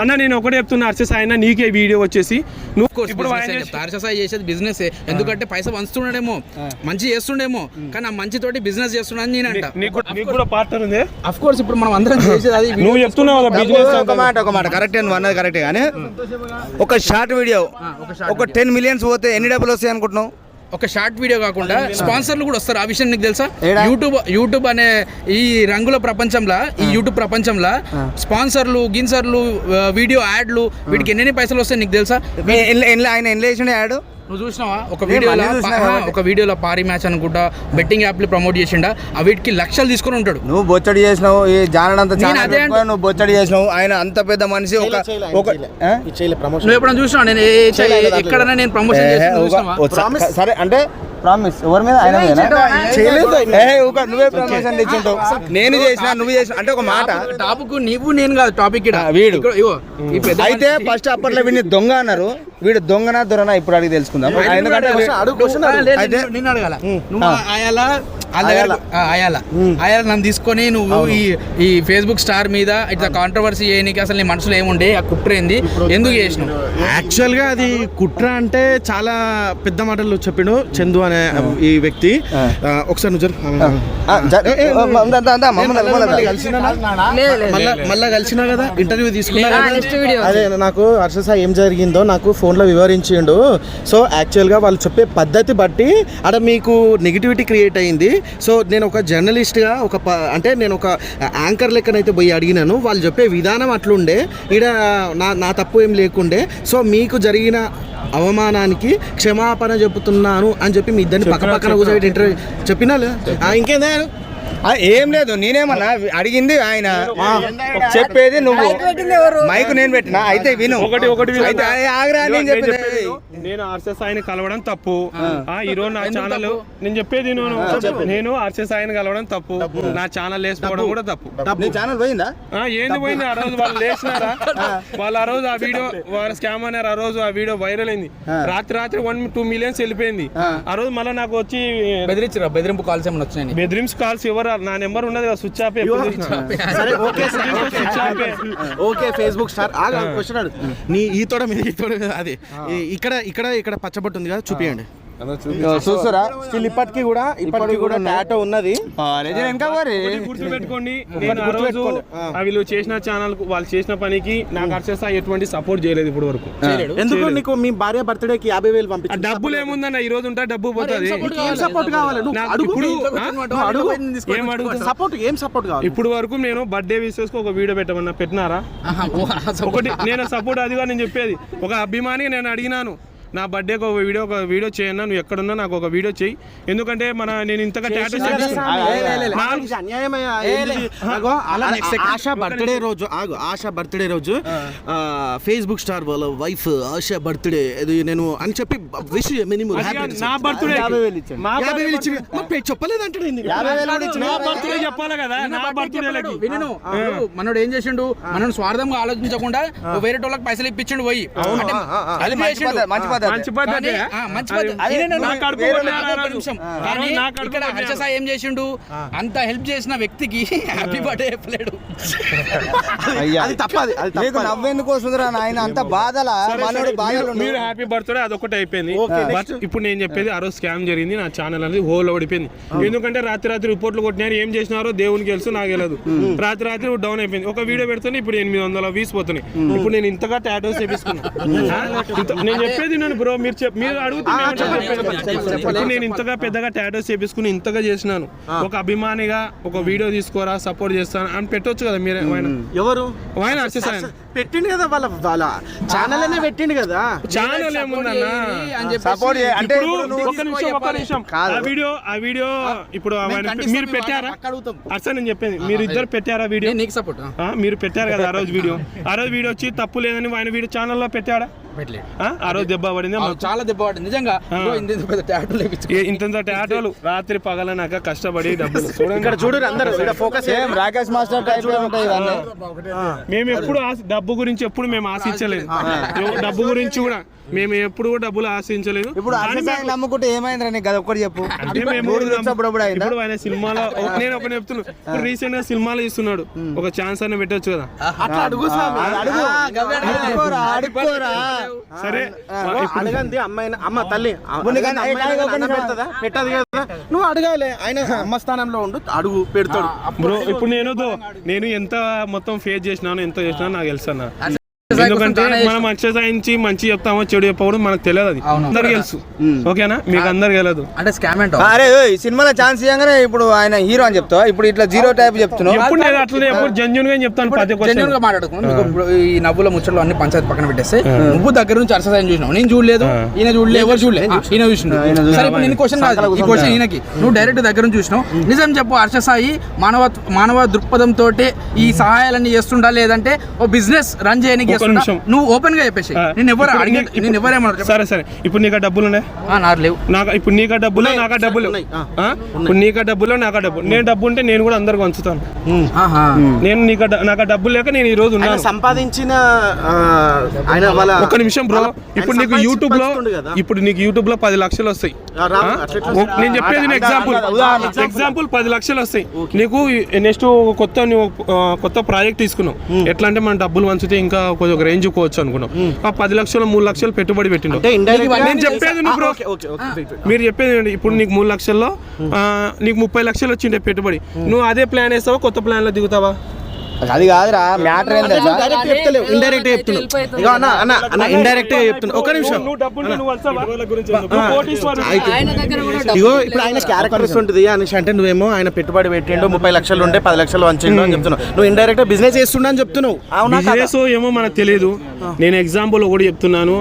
అన్న నేను ఒకటే చెప్తున్నా హర్ష సాయి అన్న నీకే వీడియో వచ్చేసి. నువ్వు ఇప్పుడు చేసి- తారససాయి చేసేది బిజినెస్ ఎందుకంటే పైసా పంచుతున్నాడేమో. మంచి చేస్తుండేమో. కానీ ఆ మంచి తోటి బిజినెస్ చేస్తున్నాడని నేను అంట. నీకు కూడా- పార్ట్నర్ ఉంది? అఫ్ కోర్స్ ఇప్పుడు మనం అందరం చేసేది అది నువ్వు చెప్తున్నావు బిజినెస్ ఒక మాట ఒక మాట. కరెక్ట్ నువ్వు అన్నది కరెక్ట్ కానీ ఒక షార్ట్ వీడియో ఒక టెన్ మిలియన్స్ పోతే ఎన్ని డబ్బులు వస్తాయి అనుకుంటున్నావు? ఒక షార్ట్ వీడియో కాకుండా స్పాన్సర్లు కూడా వస్తారు. ఆ విషయం నీకు తెలుసా? యూట్యూబ్ యూట్యూబ్ అనే ఈ రంగుల ప్రపంచంలో ఈ యూట్యూబ్ ప్రపంచంలో స్పాన్సర్లు గిన్సర్లు వీడియో యాడ్లు వీటికి ఎన్ని పైసలు వస్తాయి నీకు తెలుసా? ఆయన ఎన్ని యాడ్? నువ్వు చూసినావా? ఒక వీడియోలో. ఒక వీడియోలో పారి మ్యాచ్ అనుకుంటా బెట్టింగ్ యాప్లు ప్రమోట్ చేసిండా? ఆ వీటికి లక్షలు తీసుకొని ఉంటాడు. నువ్వు బొచ్చడి చేసినావు ఈ పెట్టుకొని నువ్వు బొచ్చడి చేసినావు ఆయన అంత పెద్ద మనిషి ఒక ఒక? నువ్వు ఎప్పుడైనా చూసినావు? నేను ఎక్కడైనా నేను ప్రమోషన్ సరే అంటే ప్రామిస్. ఎవరి మీద? ఆయన నువ్వే ప్రమోషన్ తెచ్చుంటావు. నేను చేసిన నువ్వు చేసిన అంటే ఒక మాట. టాపిక్ నీవు నేను కాదు టాపిక్ వీడు. అయితే ఫస్ట్ అప్పట్లో వీడిని దొంగ అన్నారు. వీడు దొంగనా దొరనా ఇప్పుడు అడిగి తెలుసుకుందాం. ఎందుకంటే అయితే అడగాల. నువ్వు అయాల. అయాల. నన్ను తీసుకొని నువ్వు ఈ ఈ ఫేస్బుక్ స్టార్ మీద ఇట్లా కాంట్రవర్సీ చేయనీకి అసలు నీ మనసులో ఏముండే? ఆ కుట్ర ఏంది? ఎందుకు చేసినావు? యాక్చువల్గా అది కుట్ర అంటే చాలా పెద్ద మాటలు చెప్పిండు చందు అనే ఈ వ్యక్తి. ఒకసారి నువ్వు మళ్ళా కలిసినా మళ్ళా మళ్ళా కలిసినా కదా? ఇంటర్వ్యూ తీసుకున్నా అదే నాకు హర్ష సాయి ఏం జరిగిందో నాకు ఫోన్లో వివరించిండు. సో యాక్చువల్గా వాళ్ళు చెప్పే పద్ధతి బట్టి అక్కడ మీకు నెగిటివిటీ క్రియేట్ అయింది. సో నేను ఒక జర్నలిస్ట్గా ఒక ప- అంటే నేను ఒక యాంకర్ లెక్కనైతే పోయి అడిగినాను. వాళ్ళు చెప్పే విధానం అట్లుండే. ఈడ నా నా తప్పు ఏం లేకుండే. సో మీకు జరిగిన అవమానానికి క్షమాపణ చెబుతున్నాను అని చెప్పి మీ ఇద్దరిని పక్క పక్కన కూర్చోబెట్టి ఇంటర్వ్యూ చెప్పినా ఇంకేందే ఏం లేదు నేనేమన్నా అడిగింది ఆయన. చెప్పేది నువ్వు. మైక్ నేను పెట్టినా. అయితే విను. ఒకటి ఒకటి. అయితే ఆగ్రా నేను చెప్పేది. నేను ఆర్సెస్ సాయిని కలవడం తప్పు. ఆ. ఈ రోజు నా ఛానల్ నేను చెప్పేది నేను నేను ఆర్సెస్ సాయిని కలవడం తప్పు. నా ఛానల్ వేసుకోవడం కూడా తప్పు. నీ ఛానల్ పోయిందా? ఆ, ఏంది పోయింది? ఆ రోజు వాళ్ళు లేచినారా? వాళ్ళు ఆ రోజు ఆ వీడియో వాళ్ళ స్కామ్ అన్నారు ఆ రోజు ఆ వీడియో వైరల్ అయింది. రాత్రి రాత్రి వన్ టూ మిలియన్స్ వెళ్ళిపోయింది. ఆ. రోజు మళ్ళీ నాకు వచ్చి బెదిరించరా బెదిరింపు కాల్స్ ఏమైనా వచ్చినాయి బెదిరింప్స్ కాల్స్ ఎవరు నా నెంబర్ ఉన్నది కదా స్విచ్ ఆఫ్ సరే okay switch off okay Facebook star ఆగా క్వశ్చన్ అడుగు నీ ఈ తోడ మీద ఈ తోడ మీద అది. ఇక్కడ ఇక్కడ ఇక్కడ పచ్చబట్టు ఉంది కదా చూపియండి. చూస్తురా స్టిల్ ఇప్పటికీ కూడా ఇప్పటికీ కూడా టాటో ఉన్నది. గుర్తుపెట్టుకోండి. నేను ఆ రోజు ఆ. వీళ్ళు చేసిన ఛానల్ వాళ్ళు చేసిన పనికి నాకు అర్చేస్తా ఎటువంటి సపోర్ట్ చేయలేదు ఇప్పుడు వరకు ఎందుకు నీకు మీ భార్య బర్త్డేకి యాభై వేలు ఆ పంపించి డబ్బులు ఏముందన్న ఈ రోజు ఉంటే డబ్బు పోతుంది. సపోర్ట్ కావాలి? సపోర్ట్ ఏం సపోర్ట్ కావాలి? ఇప్పుడు వరకు నేను బర్త్డే విషెస్ ఒక వీడియో పెట్టమన్నా పెట్టినారా? ఒకటి నేను సపోర్ట్ అదిగా నేను చెప్పేది. ఒక అభిమాని నేను అడిగినాను. నా బర్త్డేకి ఒక వీడియో ఒక వీడియో చేయన్నా నువ్వు ఎక్కడున్నా నాకు ఒక వీడియో చేయి ఎందుకంటే మన నేను ఇంతగా టాటూస్ ఆశా బర్త్డే రోజు ఆగు ఆశా బర్త్డే రోజు ఫేస్బుక్ స్టార్ వాళ్ళ వైఫ్ ఆశా బర్త్డే అది నేను అని చెప్పి విష్ నా బర్త్డే. మా యాభై వేలు ఇచ్చి మా పేరు చెప్పలేదంటే నేను. నా బర్త్డే చెప్పాలి కదా నా బర్త్డేలకి విను మనోడు ఏం చేసిండు? మనం స్వార్థంగా ఆలోచించకుండా వేరే వాళ్ళకి పైసలు ఇప్పించిండు పోయి. అంటే అది help మంచి మంచి పద్ధతి. మంచి ఇక్కడ ఏం చేసిండు? అంత హెల్ప్ చేసిన వ్యక్తికి హ్యాపీ బర్త్డే చెప్పలేడు. అది తప్పది అది నీకు నవ్వెందుకు వస్తుందిరా నాయన? అంత బాధలా? మనోడు బాధలు మీరు- హ్యాపీ బర్త్డే అదొకటి అయిపోయింది. బట్ ఇప్పుడు నేను చెప్పేది ఆ. రోజు స్కామ్ జరిగింది నా ఛానల్ అనేది హోల్ ఓడిపోయింది ఎందుకంటే రాత్రి రాత్రి రిపోర్ట్లు కొట్టినారు ఏం చేసినారో దేవునికి తెలుసు నాకు తెలియదు రాత్రి రాత్రి డౌన్ అయిపోయింది. ఒక వీడియో పెడుతుంది ఇప్పుడు ఎనిమిది వందల వీస్ పోతున్నాయి. ఇప్పుడు నేను ఇంతగా టాటోస్ చేపించుకున్నా. నేను చెప్పేది నేను బ్రో మీరు చెప్ మీరు అడుగుతున్నా ఇప్పుడు నేను ఇంతగా పెద్దగా టాటోస్ చేపించుకుని ఇంతగా చేసినాను. ఒక అభిమానిగా ఒక వీడియో తీసుకోరా సపోర్ట్ చేస్తాను అని పెట్టొచ్చు కదా మీరు ఎవరు? ఆయన వచ్చేసాను పెట్టిండు కదా వాళ్ళ వాళ్ళ ఛానల్ అనే పెట్టిండు కదా. ఛానల్ ఏముందన్నా అని చెప్పేసి సపోర్ట్ అంటే ఇప్పుడు ఇప్పుడు నువ్వు ఒక నిమిషం ఒక నిమిషం. ఆ వీడియో ఆ వీడియో ఇప్పుడు మీరు పెట్టారా. అర్సన్ నేను చెప్పేది మీరు ఇద్దరు పెట్టారా వీడియో? నీకు సపోర్ట్ ఆ, మీరు పెట్టారు కదా ఆ రోజు వీడియో. ఆ రోజు వీడియో వచ్చి తప్పు లేదని ఆయన వీడియో ఛానల్లో పెట్టాడా? ఆ? రోజు దెబ్బ పడింది చాలా దెబ్బ పడింది. నిజంగా ఇంత టాటోలు రాత్రి పగలనాక కష్టపడి డబ్బులు. ఇక్కడ చూడు అందరూ. ఫోకస్ రాకేష్ మాస్టర్ టైప్ మేము ఎప్పుడు ఆశ- డబ్బు గురించి ఎప్పుడు మేము ఆశించలేదు. డబ్బు గురించి కూడా మేము ఎప్పుడు కూడా డబ్బులు ఆశించలేదు. ఇప్పుడు నమ్ముకుంటే ఏమైందిరా నీకు? అది ఒక్కటి చెప్పు. అంటే మేము ఇప్పుడు ఆయన సినిమాలో నేను ఒక చెప్తున్నా. ఇప్పుడు రీసెంట్గా సినిమాలో ఇస్తున్నాడు ఒక ఛాన్స్ అన్న పెట్టొచ్చు కదా? అట్లా అడుగు సరే. అడగంది అమ్మాయి అమ్మ తల్లి పెట్టదు కదా నువ్వు అడగాలి. ఆయన అమ్మ స్థానంలో ఉండు అడుగు పెడతాడు. బ్రో ఇప్పుడు నేను నేను ఎంత మొత్తం ఫేస్ చేసినాను ఎంత చేసినా నాకు తెలుసు అన్న ఎందుకంటే మనం మంచి సాయించి మంచి చెప్తామో చెడు చెప్పకూడదు మనకు తెలియదు అది. అందరికి తెలుసు. ఓకేనా? మీకు అందరికి తెలియదు. అంటే స్కామ్ అరే సినిమాలో ఛాన్స్ ఇవ్వగానే ఇప్పుడు ఆయన హీరో అని చెప్తావా? ఇప్పుడు ఇట్లా జీరో టైప్ చెప్తున్నావు. ఎప్పుడు నేను అట్లనే ఎప్పుడు జెన్యున్గా చెప్తాను ప్రతి జెన్యున్గా మాట్లాడుకున్నాం మీకు ఇప్పుడు ఈ నవ్వుల ముచ్చట్లు అన్ని పంచాయతీ పక్కన పెట్టేస్తే నువ్వు దగ్గర నుంచి అరససాయం చూసినావు. నేను చూడలేదు ఈయన చూడలేదు ఎవరు చూడలేదు ఈయన చూసిండు. సరే ఇప్పుడు నేను క్వశ్చన్ కాదు ఈ క్వశ్చన్ ఈయనకి. నువ్వు డైరెక్ట్ దగ్గర నుంచి చూసినావు. నిజం చెప్పు హర్ష సాయి మానవ మానవ దృక్పథం తోటే ఈ సహాయాలన్నీ చేస్తుండా లేదంటే ఓ బిజినెస్ రన్ చేయడానికి? నిమిషం. నువ్వు ఓపెన్గా చెప్పేసి నేను ఎవరు అడిగే నేను ఎవరేమన్నారు చెప్పు. సరే సరే. ఇప్పుడు నీకు డబ్బులు ఉన్నాయి? ఆ, నాకు లేవు. నాకు ఇప్పుడు నీకు డబ్బులు నాకు డబ్బులు? ఇప్పుడు నీకు డబ్బులు నాకు డబ్బులు నేను డబ్బు ఉంటే నేను కూడా అందరికి వంచుతాను. నేను నీకు నాకు డబ్బులు లేక నేను ఈ రోజు ఉన్నాను. సంపాదించిన ఆయన వాళ్ళ ఒక్క నిమిషం బ్రో. ఇప్పుడు నీకు యూట్యూబ్లో. ఇప్పుడు నీకు యూట్యూబ్లో పది లక్షలు వస్తాయి. నేను చెప్పేది ఎగ్జాంపుల్ ఎగ్జాంపుల్ పది లక్షలు వస్తాయి. నీకు నెక్స్ట్ కొత్త కొత్త ప్రాజెక్ట్ తీసుకున్నావు. ఎట్లా అంటే మన డబ్బులు వంచితే ఇంకా కొంచెం రేంజ్ పోవచ్చు అనుకున్నాం. ఆ పది లక్షలు మూడు లక్షలు పెట్టుబడి పెట్టిండు. నేను చెప్పేది నువ్వు. మీరు చెప్పేది? ఇప్పుడు నీకు మూడు లక్షల్లో నీకు ముప్పై లక్షలు వచ్చిండే పెట్టుబడి. నువ్వు అదే ప్లాన్ వేస్తావా కొత్త ప్లాన్లో దిగుతావా? అది కాదురా మ్యాటర్? డైరెక్ట్ చెప్తలేవు ఇండైరెక్ట్ చెప్తున్నావు. ఇక అన్న అన్న అన్న ఇండైరెక్ట్ చెప్తున్నా. ఒక నిమిషం. ఇగో ఇప్పుడు ఆయన క్యారెక్టర్స్ ఉంటుంది అనేసి అంటే నువ్వేమో ఆయన పెట్టుబడి పెట్టిండు ముప్పై లక్షలు ఉంటే పది లక్షలు వంచిండు అని చెప్తున్నావు. నువ్వు ఇండైరెక్ట్ బిజినెస్ చేస్తుండ అని చెప్తున్నావు. అవునా? బిజినెస్ ఏమో మనకు తెలియదు నేను ఎగ్జాంపుల్ ఒకటి చెప్తున్నాను.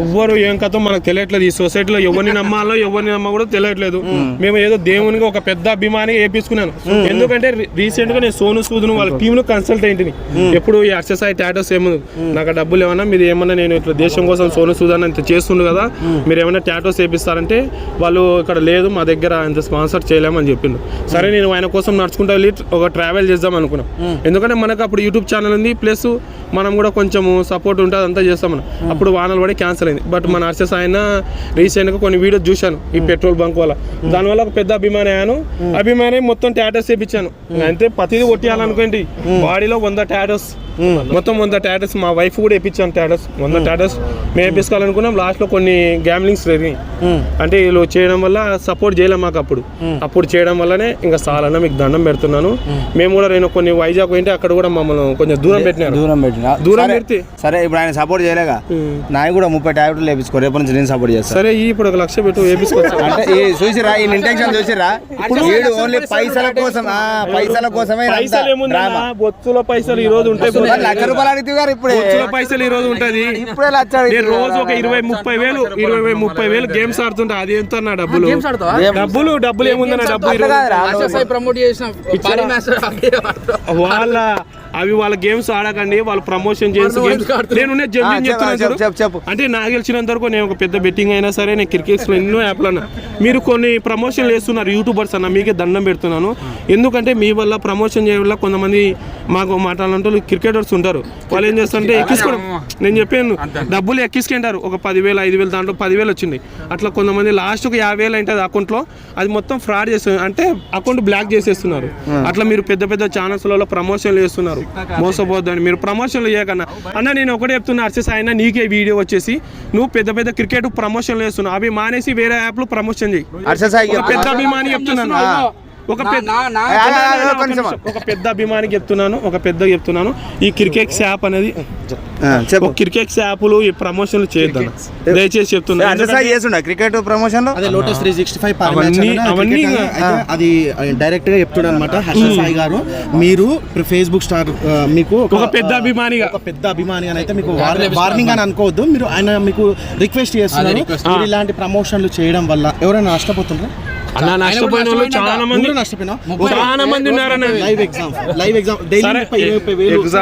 ఎవ్వరు ఏం కథ మనకు తెలియట్లేదు. ఈ సొసైటీలో ఎవరిని నమ్మాలో ఎవరిని నమ్మ కూడా తెలియట్లేదు మేము ఏదో దేవునికి ఒక పెద్ద అభిమాని వేపించుకున్నాను ఎందుకంటే రీసెంట్గా నేను సోను సూదును వాళ్ళ టీమ్ లో కన్సల్టెంట్ని ఎప్పుడు ఈ ఎక్సర్సైజ్ టాటోస్ ఏమో నాకు డబ్బులు ఏమన్నా మీరు ఏమన్నా నేను ఇట్లా దేశం కోసం సోను సూదన్ ఇంత చేస్తుండు కదా మీరు ఏమైనా టాటోస్ వేపిస్తారంటే వాళ్ళు ఇక్కడ లేదు మా దగ్గర ఇంత స్పాన్సర్ చేయలేమని చెప్పిండు. సరే నేను ఆయన కోసం నడుచుకుంటా వెళ్ళి ఒక ట్రావెల్ చేద్దాం అనుకున్నాం. ఎందుకంటే మనకు అప్పుడు యూట్యూబ్ ఛానల్ ఉంది ప్లస్ మనం కూడా కొంచెం సపోర్ట్ ఉంటుంది అంతా చేస్తాం మనం. అప్పుడు వానలు పడి క్యాన్సిల్ అయింది. బట్ మన అర్సెస్ ఆయన రీసెంట్గా కొన్ని వీడియోస్ చూశాను ఈ పెట్రోల్ బంక్ వల్ల. దానివల్ల ఒక పెద్ద అభిమాని అయ్యాను. అభిమాని మొత్తం టాటోస్ చేపించాను అంతే ప్రతిదీ కొట్టియాలనుకోండి. బాడీలో వంద టాటోస్ మొత్తం వంద టాటోస్ మా వైఫ్ కూడా వేయించాను టాటోస్ వంద టాటోస్ మేము వేపించుకోవాలనుకున్నాం లాస్ట్లో కొన్ని గ్యామ్లింగ్స్ జరిగినాయి. అంటే వీళ్ళు చేయడం వల్ల సపోర్ట్ చేయలేం మాకు అప్పుడు. అప్పుడు చేయడం వల్లనే ఇంకా చాలన్నా మీకు దండం పెడుతున్నాను. మేము కూడా నేను కొన్ని వైజాగ్ పోయింటే అక్కడ కూడా మమ్మల్ని కొంచెం దూరం పెట్టినారు. దూరం పెట్టిన? దూరం పెడితే? సరే ఇప్పుడు ఆయన సపోర్ట్ చేయలేగా? నాయి కూడా ముప్పై టాబ్లెట్లు వేపించుకో రేపటి నుంచి నేను సపోర్ట్ చేస్తాను సరే ఈ ఇప్పుడు ఒక లక్ష పెట్టు వేపించుకోవచ్చు అంటే చూసిరా ఈ ఇంటెన్షన్ చూసిరా? ఇప్పుడు ఓన్లీ పైసల కోసం ఆ పైసల కోసమే పైసలు డ్రామా. బొత్తులో పైసలు ఈ రోజు ఉంటాయి లక్ష రూపాయలు అడిగితే గారు ఇప్పుడే. పైసలు ఈ రోజు ఉంటది. ఇప్పుడే లక్ష రోజు ఒక ఇరవై ముప్పై వేలు ఇరవై ముప్పై వేలు గేమ్స్ ఆడుతుంటా. అది ఎంత నా డబ్బులు? గేమ్స్ ఆడతావా? డబ్బులు డబ్బులు ఏముందన్న డబ్బులు ప్రమోట్ చేసిన వాళ్ళ అవి వాళ్ళ గేమ్స్ ఆడకండి వాళ్ళు ప్రమోషన్ చేసి గేమ్స్. నేను జడ్జింగ్ చెప్పు, చెప్తున్నాను. అంటే నాకు గెలిచినంత వరకు నేను ఒక పెద్ద బెట్టింగ్ అయినా సరే నేను క్రికెట్స్లో ఎన్నో యాప్లు అన్నా మీరు కొన్ని ప్రమోషన్లు వేస్తున్నారు యూట్యూబర్స్ అన్న మీకే దండం పెడుతున్నాను. ఎందుకంటే మీ వల్ల ప్రమోషన్ చేయడం వల్ల కొంతమంది మాకు మాట్లాడాలంటే క్రికెటర్స్ ఉంటారు. వాళ్ళు ఏం చేస్తారంటే ఎక్కించుకోవడం నేను చెప్పాను డబ్బులు ఎక్కించుకుంటారు. ఒక పదివేలు ఐదు వేలు దాంట్లో పదివేలు వచ్చింది. అట్లా కొంతమంది లాస్ట్ ఒక యాభై వేలు ఉంటుంది అకౌంట్లో అది మొత్తం ఫ్రాడ్ చేస్తున్నారు అంటే అకౌంట్ బ్లాక్ చేసేస్తున్నారు. అట్లా మీరు పెద్ద పెద్ద ఛానల్స్లలో ప్రమోషన్లు చేస్తున్నారు. మోసపోద్దని మీరు ప్రమోషన్లు చేయకన్నా అన్న నేను ఒకటే చెప్తున్నా అర్సెస్ అయినా నీకే వీడియో వచ్చేసి నువ్వు పెద్ద పెద్ద క్రికెట్ ప్రమోషన్లు చేస్తున్నావు. అవి మానేసి వేరే యాప్లు ప్రమోషన్ చేయి. పెద్ద అభిమాని చెప్తున్నాను. ఒక పెద్ద నా- నా- ఆ, ఆ, ఆ, ఒక పెద్ద అభిమాని చెప్తున్నాను ఒక పెద్ద చెప్తున్నాను. ఈ క్రికెట్ యాప్ అనేది క్రికెట్ యాప్లు ఈ ప్రమోషన్లు చేయొద్దు దయచేసి చెప్తున్నా. హర్ష సాయి చేస్తుండ? క్రికెట్ ప్రమోషన్లో అదే లోటస్ త్రీ సిక్స్టీ ఫైవ్ అవన్నీ- అవన్నీ అది డైరెక్ట్గా చెప్తున్నాడు అనమాట హర్ష సాయి గారు. మీరు ఫేస్బుక్ స్టార్ మీకు ఒక పెద్ద అభిమానిగా. ఒక పెద్ద అభిమాని అని అయితే మీకు వార్నింగ్ అని అనుకోవద్దు. మీరు ఆయన మీకు రిక్వెస్ట్ చేస్తున్నారు. ఇలాంటి ప్రమోషన్లు చేయడం వల్ల ఎవరైనా నష్టపోతున్నారా? అలా నష్టపోయిన వాళ్ళు చాలా మంది చాలా మంది ఉన్నారన్న live exam live exam.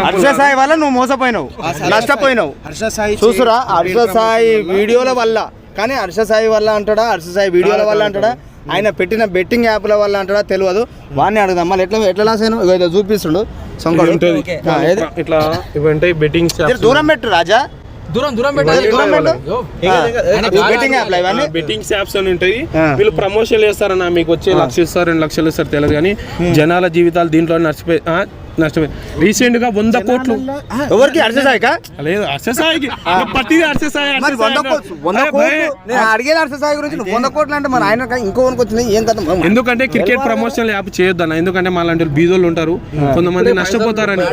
Harsha Sai వల్ల నువ్వు మోసపోయినావు. నష్టపోయినావు. హర్ష సాయి చూసురా హర్ష సాయి వీడియోల వల్ల. కానీ హర్ష సాయి వల్ల అంటాడా హర్ష సాయి వీడియోల వల్ల అంటాడా? ఆయన పెట్టిన బెట్టింగ్ యాప్ల వల్ల అంటాడా తెలియదు. వాడిని అడుగుదాం. మళ్ళీ ఎట్లా ఎట్లా లాసాను ఇగో ఇదో చూపిస్తుండు. సొంకడు. ఏది? ఇట్లా ఇవంటే బెట్టింగ్ జర దూరం పెట్టు రాజా. దూరం దూరం పెట్టాలి. బెట్టింగ్ యాప్స్ అని ఉంటాయి. వీళ్ళు ప్రమోషన్ చేస్తారన్న మీకు వచ్చే లక్ష ఇస్తారు రెండు లక్షలు ఇస్తారు తెలియదు కానీ జనాల జీవితాలు దీంట్లో నష్టపోయి ఆ, నష్టపోయి రీసెంట్గా వంద కోట్లు ఎవరికి లేదు అర్ససాయికి ప్రతిదీ అర్ససాయి అడిగేది గురించి వంద కోట్లు అంటే మరి ఆయన ఇంకో వచ్చింది ఏం కదా ఎందుకంటే క్రికెట్ ప్రమోషన్ యాప్ చేయొద్దన్న ఎందుకంటే మా లాంటి బీదోళ్ళు ఉంటారు కొంతమంది నష్టపోతారని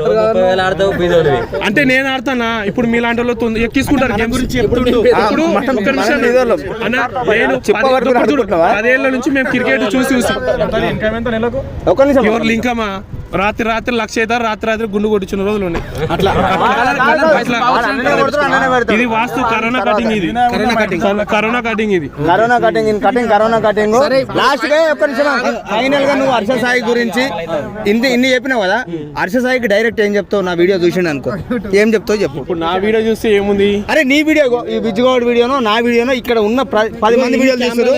అంటే నేను ఆడతానా ఇప్పుడు మీ లాంటి వాళ్ళు ఎక్కించుకుంటారు గేమ్ గురించి ఇప్పుడు నిమిషం. అన్న, నేను? పదేళ్ళ నుంచి మేము క్రికెట్ చూసి చూసి నిమిషం ఎవరు లింకమా రాత్రి రాత్రి లక్ష అవుతారు రాత్రి రాత్రి గుండు కొట్టించిన రోజులు ఉన్నాయి అట్లా. ఇది వాస్తు కరోనా కటింగ్ ఇది. Corona cutting. ఇది. Corona cutting in cutting corona cutting. లాస్ట్గా ఒక్క నిమిషం ఫైనల్గా నువ్వు హర్ష సాయి గురించి ఇన్ని ఇన్ని చెప్పినావు కదా హర్ష సాయికి డైరెక్ట్ ఏం చెప్తావు? నా వీడియో చూసిండు అనుకో. ఏం చెప్తావు చెప్పు. ఇప్పుడు నా వీడియో చూస్తే ఏముంది? అరే నీ వీడియో ఈ విజ్జుగౌడ్ వీడియోనో నా వీడియోనో ఇక్కడ ఉన్న పది మంది వీడియోలు చూస్తారు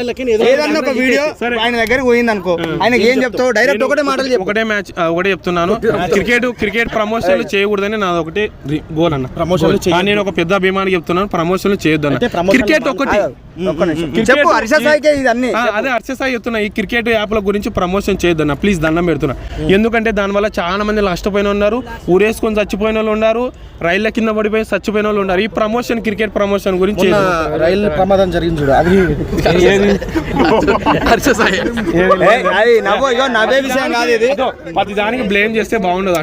ఏదన్నా ఒక వీడియో ఆయన దగ్గరికి పోయింది అనుకో ఆయనకి ఏం చెప్తావు? డైరెక్ట్ ఒకటే మాటలు చెప్పు. ఒకటే మ్యాచ్ ఆ, ఒకటే చెప్తున్నాను. క్రికెట్ క్రికెట్ ప్రమోషన్లు చేయకూడదని నాది ఒకటే గోల్ అన్న. ప్రమోషన్లు కానీ నేను ఒక పెద్ద అభిమాని చెప్తున్నాను ప్రమోషన్లు చేయొద్దు అన్న క్రికెట్ ఒకటి. ఒక్క నిమిషం. క్రికెట్ చెప్పు హర్ష అదే అర్చసాయి చెప్తున్నా ఈ క్రికెట్ యాప్ల గురించి ప్రమోషన్ చేయొద్దన్న. ప్లీజ్ దండం పెడుతున్నా. ఎందుకంటే దానివల్ల చాలా మంది నష్టపోయిన ఉన్నారు ఊరేసుకొని చచ్చిపోయిన వాళ్ళు ఉన్నారు రైళ్ళ కింద పడిపోయి చచ్చిపోయిన వాళ్ళు ఉన్నారు. ఈ ప్రమోషన్ క్రికెట్ ప్రమోషన్ గురించి. రైలు ప్రమాదం జరిగింది చూడు అది ఏది? హర్ష సాయి. ఏయ్, అది నవ్వు ఇగో నవ్వే విషయం కాదు ఇది. దానికి బ్లేమ్ చేస్తే బాగుండదు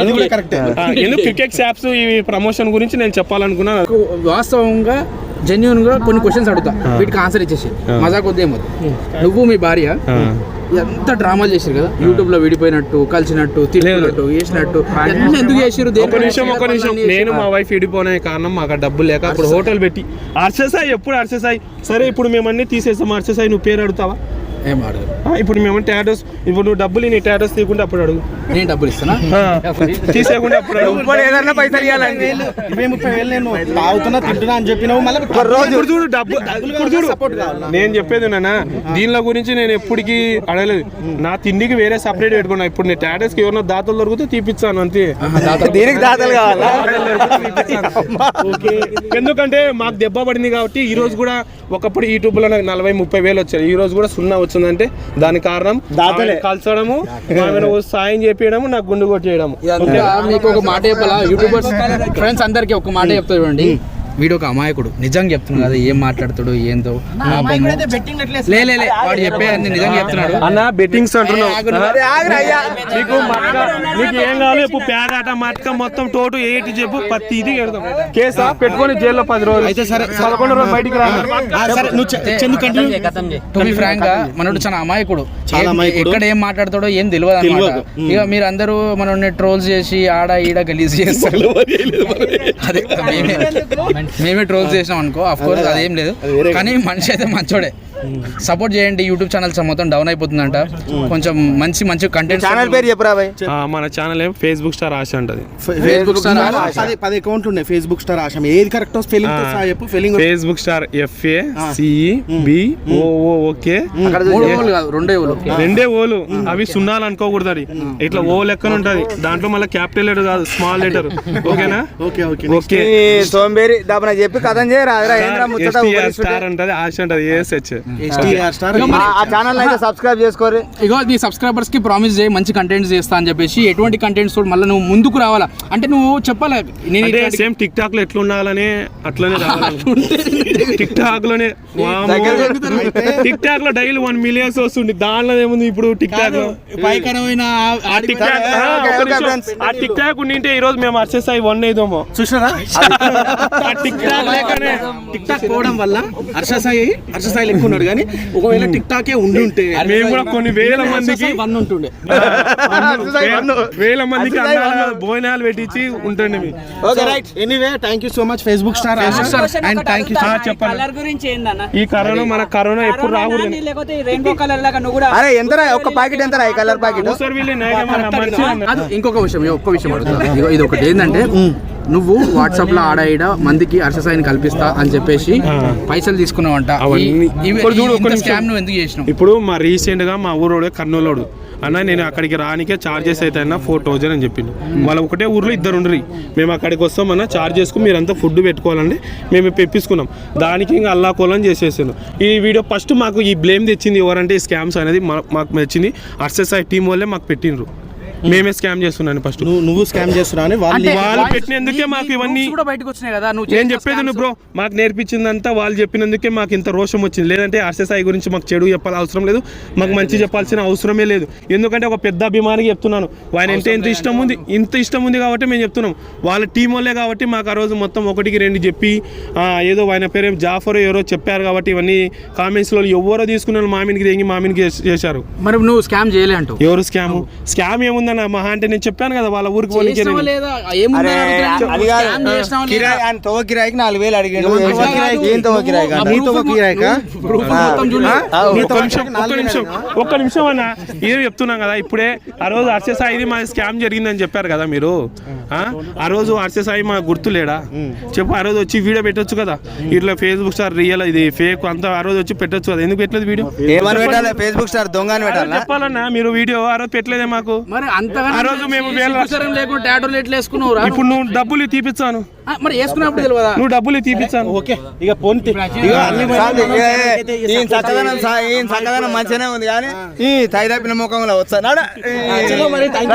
అది కూడా కరెక్టే ఎందుకు క్రికెట్ యాప్స్ ఈ ప్రమోషన్ గురించి నేను చెప్పాలనుకున్నాను నాకు వాస్తవంగా జెన్యున్గా కొన్ని క్వశ్చన్స్ అడుగుతా. వీటికి ఆన్సర్ ఇచ్చేసి మజాక్ వద్దే ఏమొద్దు. నువ్వు మీ భార్య ఎంత డ్రామాలు చేసారు కదా. యూట్యూబ్లో విడిపోయినట్టు కలిసినట్టు తిట్టినట్టు వేసినట్టు ఎన్ని ఎందుకు చేసారు ఒక నిమిషం ఒక నిమిషం. నేను మా వైఫ్ విడిపోనే కారణం మాకు డబ్బులు లేక ఇప్పుడు హోటల్ పెట్టి అర్చసాయి ఎప్పుడు అర్చసాయి సరే ఇప్పుడు మేము అన్ని తీసేస్తాం. అర్చసాయి నువ్వు పేరు అడుగుతావా? ఏం ఇప్పుడు మేము టాటోస్ ఇప్పుడు నువ్వు డబ్బులు నీ టాటోస్ తీయకుండా అప్పుడు అడుగు. నేను డబ్బులు ఇస్తానా? తీసేయకుండా అప్పుడు అడుగు. ఏదన్నా పైసలు ఇవ్వాలండి. ఇరవై ముప్పై వేలు నేను తాగుతున్నా తింటున్నా అని చెప్పినావు మళ్ళీ ఇప్పుడు చూడు డబ్బు ఇప్పుడు చూడు. నేను చెప్పేది నాన్న దీనిలో గురించి నేను ఎప్పటికీ అడగలేదు. నా తిండికి వేరే సపరేట్ పెట్టుకున్నా. ఇప్పుడు నేను టాటోస్కి ఎవరినో దాతలు దొరికితే తీపిస్తాను అంతే. దీనికి దాతలు కావాలా? ఎందుకంటే మాకు దెబ్బ పడింది కాబట్టి ఈ రోజు కూడా ఒకప్పుడు యూట్యూబ్లో నాకు నలభై ముప్పై వేలు వచ్చాయి. ఈ రోజు కూడా సున్నా వచ్చిందంటే దాని కారణం కలచడము ఆమెను సాయం చేపించడము నాకు గుండు కొట్టేయడము. ఇదంతా మీకు ఒక మాట చెప్పాలా? యూట్యూబర్స్ ఫ్రెండ్స్ అందరికి ఒక మాట చెప్తా చూడండి. వీడు ఒక అమాయకుడు. నిజంగా చెప్తున్నాడు కదా ఏం మాట్లాడుతాడు ఏందో. పాపము. లే లే లే, వాడు చెప్పే అన్ని నిజంగా చెప్తున్నాడు. అన్న బెట్టింగ్స్. నీకు ఏం కావాలి చెప్పు పేడాట మట్క మొత్తం టోటు ఏంటి చెప్పు పత్తి ఇది కేసా? పెట్టుకొని జైల్లో పది రోజులు. అయితే సరే. పదకొండు రోజులు బయటికి రా. నువ్వు ఫ్రాంక్గా మనోడు చాలా అమాయకుడు. ఎక్కడ ఏం మాట్లాడతాడో ఏం తెలియదు అనమాట. ఇక మీరు అందరూ మనల్ని ట్రోల్స్ చేసి ఆడ ఈడ గలీజ్ చేస్తారు. అదే మేమే ట్రోల్స్ చేసినాం అనుకో అఫ్ కోర్స్ అదేం లేదు. కానీ మనిషి అయితే మంచోడే. సపోర్ట్ చేయండి యూట్యూబ్ ఛానల్స్ మొత్తం డౌన్ అయిపోతుందంట. కొంచెం మంచి మంచి కంటెంట్ ఛానల్ పేరు చెప్పురా మన ఛానల్ ఏం? ఫేస్బుక్ స్టార్ ఆశ ఉంటది ఫేస్బుక్ స్టార్ పది పది అకౌంట్లు ఉన్నాయి. ఫేస్బుక్ స్టార్ ఆశం. ఏది కరెక్ట్ స్పెల్లింగ్ చెప్పు? Spelling Facebook star F A C E B O O K ఓలు కాదు రెండే ఓలు. రెండే ఓలు. అవి సున్నాలు అనుకోకూడదు అది. ఇట్లా ఓ లెక్కన ఉంటది. దాంట్లో మళ్ళీ క్యాపిటల్ లెటర్ కాదు స్మాల్ లెటర్ ఓకేనా? Okay okay. ఓకే. సోంబేరి దాపన చెప్పి కథం చేయరా అదిరా ఏంద్రా ముచ్చట. స్టార్ ఉంటది ఆశ ఉంటది ఏఎస్హెచ్ ఆ- ఛానల్ అయితే సబ్స్క్రైబ్ చేసుకోరు ఇగో నీ సబ్స్క్రైబర్స్కి ప్రామిస్ చేయి మంచి కంటెంట్స్ చేస్తా అని చెప్పేసి ఎటువంటి కంటెంట్స్ కూడా మళ్ళీ నువ్వు ముందుకు రావాలా? అంటే నువ్వు చెప్పాలి? నేను సేమ్ టిక్ టాక్లో ఎట్లా ఉండాలని అట్లనే టిక్ టాక్లోనే టిక్ టాక్లో డైలీ వన్ మిలియన్స్ వస్తుంది దానిలో ఏముంది ఇప్పుడు టిక్ టాక్లో? భయంకరమైన ఆ టిక్ టాక్ ఆ, టిక్ టాక్ ఉండింటే ఈ రోజు మేము అర్చెస్ అయి వన్ అయిదామో. చూసారా ఆ టిక్ టాక్ లేకనే టిక్ టాక్ పోవడం వల్ల హర్ష సాయి హర్ష సాయి ఎక్కువ ఉన్నాడు కానీ ఒకవేళ టిక్ టాకే ఉండి ఉంటే మేము కూడా కొన్ని వేల మందికి వన్ ఉంటుండే. వేల మందికి భోజనాలు పెట్టించి ఉంటుండే okay right. Anyway thank you so much Facebook star and thank you ఆ, చెప్పండి. కలర్ గురించి ఏందన్న? ఈ కరోనా మన కరోనా ఎప్పుడు రాకూడదు. లేకపోతే రెయిన్బో కలర్ లాగా నువ్వు కూడా అరే ఎంతరా ఒక్క ప్యాకెట్ ఎంతరా ఈ కలర్ ప్యాకెట్ ఇంకొక విషయం ఒక్క విషయం అడుగుతా. ఇది ఒకటి ఏంటంటే నువ్వు వాట్సాప్లో ఆడ ఈడ మందికి అర్షసాయిని కల్పిస్తా అని చెప్పేసి పైసలు తీసుకున్నావంట. ఇప్పుడు చూడు. స్కామ్ నువ్వు ఎందుకు చేసినావు? ఇప్పుడు మా రీసెంట్గా మా ఊరోడు కర్నూలోడు. అన్న నేను అక్కడికి రానికే చార్జెస్ అయితే అన్న ఫోర్ థౌజండ్ అని చెప్పిండు. వాళ్ళ ఒకటే ఊర్లో ఇద్దరు ఉండరు. మేము అక్కడికి వస్తామన్న చార్జ్ చేసుకుని మీరంతా ఫుడ్ పెట్టుకోవాలండి మేము పెప్పించుకున్నాం. దానికి ఇంకా అల్లా కోలం చేసేసాను ఈ వీడియో ఫస్ట్ మాకు ఈ బ్లేమ్ తెచ్చింది ఎవరంటే ఈ స్కామ్స్ అనేది మాకు వచ్చింది అర్సెస్ఐ టీం వాళ్ళే మాకు పెట్టిండ్రు. మేమే. స్కామ్ చేస్తున్నాను ఫస్ట్. నువ్వు నువ్వు స్కామ్ చేస్తున్నావు అని వాళ్ళు అంటే వాళ్ళు పెట్టినందుకే మాకు ఇవన్నీ- కూడా బయటకు వచ్చినాయి కదా నువ్వు నేను చెప్పేది. నువ్వు బ్రో మాకు నేర్పించిందంతా వాళ్ళు చెప్పినందుకే మాకు ఇంత రోషం వచ్చింది. లేదంటే ఆర్సీసాయి గురించి మాకు చెడు చెప్పాల్సిన అవసరం లేదు. మాకు మంచి చెప్పాల్సిన అవసరమే లేదు. ఎందుకంటే ఒక పెద్ద అభిమానికి చెప్తున్నాను. ఆయన ఎంత ఎంత ఇష్టం ఉంది ఇంత ఇష్టం ఉంది కాబట్టి మేము చెప్తున్నాం. వాళ్ళ టీం వాళ్ళే కాబట్టి మాకు ఆ రోజు మొత్తం ఒకటికి రెండు చెప్పి ఆ, ఏదో ఆయన పేరు జాఫర్ ఎవరో చెప్పారు కాబట్టి ఇవన్నీ కామెంట్స్లో ఎవరో తీసుకున్న మామినికి తెంగి మామినికి చేశారు. మరి నువ్వు స్కామ్ చేయలే అంటావు. ఎవరు స్కామ్ స్కామ్ ఏముందన్న మహా అంటే నేను చెప్పాను కదా వాళ్ళ ఊరికి పోనీకే అని? కిరాయి ఆయన తవ్వ కిరాయికి నాలుగు వేలు అడిగాడు. తవ్వ కిరాయికి? ఏం తవ్వ కిరాయి కాదు. కిరాయికా? ఆ, ఒక్క నిమిషం ఒక్క నిమిషం ఒక్క నిమిషం అన్న ఏం చెప్తున్నాం కదా ఇప్పుడే ఆ రోజు హర్షసాయి ఇది మా స్కామ్ జరిగిందని చెప్పారు కదా మీరు. ఆ? ఆ రోజు హర్షసాయి మా గుర్తు లేడా? చెప్పు ఆ రోజు వచ్చి వీడియో పెట్టొచ్చు కదా? ఇట్లా ఫేస్బుక్ స్టార్ రియల్ ఇది ఫేక్ అంతా ఆ రోజు వచ్చి పెట్టొచ్చు కదా? ఎందుకు పెట్టలేదు వీడియో? ఏమని పెట్టాలి? ఫేస్బుక్ స్టార్ దొంగ అని పెట్టాలా? చెప్పాలన్నా మీరు వీడియో ఆ రోజు పెట్టలేదే మాకు. మరి ఆ రోజు మేము వేల- లేకుండా టాటోలు ఎట్లా వేసుకున్నావురా? ఇప్పుడు నువ్వు డబ్బులు తీపిచ్చాను. మరి వేసుకున్నప్పుడు తెలియదా నువ్వు డబ్బులు తీపిచ్చాను. ఓకే ఇక మంచిగానే ఉంది కానీ ఈ తైదప్పిన ముఖంలో వచ్చా?